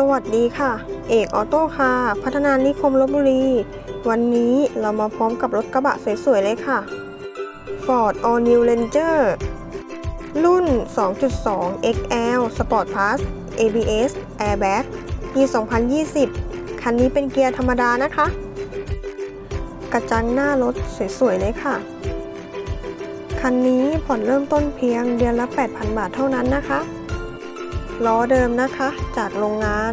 สวัสดีค่ะ เอกออโต้คาร์พัฒนานิคมลบบุรี วันนี้เรามาพร้อมกับรถกระบะสวยๆ เลยค่ะ Ford All New Ranger รุ่น 2.2 XL Sport Plus ABS Airbag ปี 2020 คันนี้เป็นเกียร์ธรรมดานะคะ กระจังหน้ารถสวยๆ เลยค่ะ คันนี้ผ่อนเริ่มต้นเพียงเดือนละ 8,000 บาทเท่านั้นนะคะ ล้อเดิมนะคะ จากโรงงาน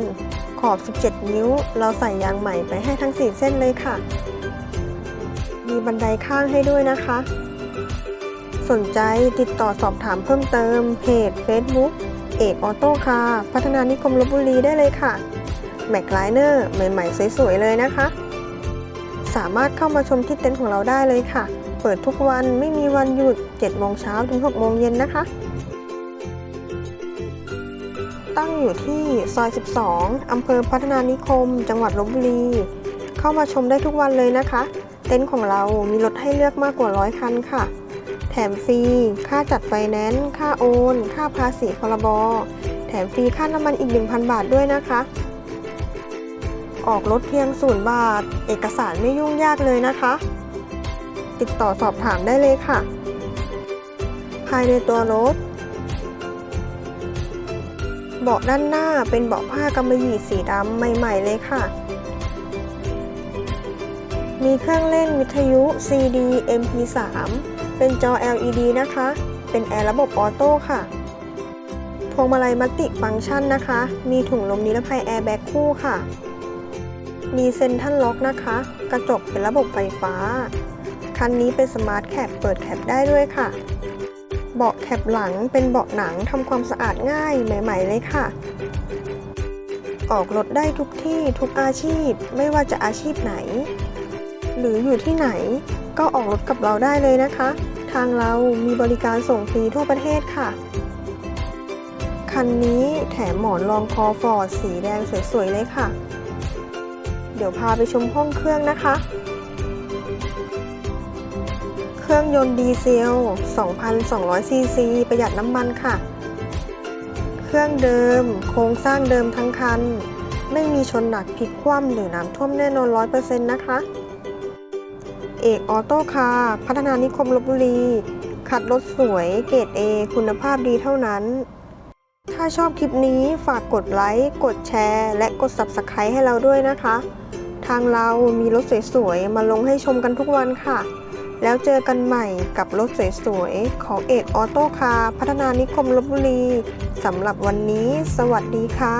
ขอบ 17 นิ้ว เราใส่ยางใหม่ไปให้ทั้ง 4 เส้นเลยค่ะ มีบันไดข้างให้ด้วยนะคะ สนใจติดต่อสอบถามเพิ่มเติมเพจ Facebook เอกออโต้คาพัฒนานิคมลบบุรีได้เลยค่ะ แม็กไลเนอร์ใหม่ๆ สวยๆ เลยนะคะ สามารถเข้ามาชมที่เต็นท์ของเราได้เลยค่ะ เปิดทุกวันไม่มีวันหยุด 7 โมงเช้าถึง 6 โมงเย็นนะคะ ตั้งอยู่ที่ซอย 12 อำเภอพัฒนานิคม จังหวัดลบบุรี เข้ามาชมได้ทุกวันเลยนะคะ เต็นท์ของเรามีรถให้เลือกมากกว่าร้อยคันค่ะ แถมฟรี ค่าจัดไฟแนนซ์ ค่าโอน ค่าภาษีพรบ แถมฟรีค่าน้ำมันอีก 1,000 บาทด้วยนะคะ ออกรถเพียงศูนย์บาท เอกสารไม่ยุ่งยากเลยนะคะ ติดต่อสอบถามได้เลยค่ะ ภายในตัวรถ เบาะด้านหน้าเป็นเบาะผ้ากำมะหยี่สีดำใหม่ๆเลยค่ะ มีเครื่องเล่นวิทยุ CD MP3 เป็นจอ LED นะคะ เป็นแอร์ระบบออโต้ค่ะ พวงมาลัยมัลติฟังก์ชันนะคะ มีถุงลมนิรภัยแอร์แบ็กคู่ค่ะ มีเซ็นทรัลล็อกนะคะ กระจกเป็นระบบไฟฟ้า คันนี้เป็นสมาร์ทแคปเปิดแคปได้ด้วยค่ะ เบาะแคปหลังเป็นเบาะหนังทำความสะอาดง่ายใหม่ ๆ เลยค่ะ ออกรถได้ทุกที่ทุกอาชีพไม่ว่าจะอาชีพไหน หรืออยู่ที่ไหนก็ออกรถกับเราได้เลยนะคะ ทางเรามีบริการส่งฟรีทั่วประเทศค่ะ คันนี้แถมหมอนรองคอฟอร์ดสีแดงสวยๆเลยค่ะ เดี๋ยวพาไปชมห้องเครื่องนะคะ รื่องยนต์ดีเซล 2,200 ซีซี ประหยัดน้ำมันค่ะ เครื่องเดิม โครงสร้างเดิมทั้งคัน ไม่มีชนหนักพลิกคว่ำหรือน้ำท่วมแน่นอน 100%นะคะ เอกออโต้คาร์พัฒนานิคมลบบุรี ขัดรถสวย เกรด A คุณภาพดีเท่านั้น ถ้าชอบคลิปนี้ฝากกดไลค์ กดแชร์ และกด Subscribe ให้เราด้วยนะคะ ทางเรามีรถสวยๆ มาลงให้ชมกันทุกวันค่ะ แล้วเจอกันใหม่กับรถสวยๆ ของเอกออโต้คาร์พัฒนานิคมลบบุรีสำหรับวันนี้ สวัสดีค่ะ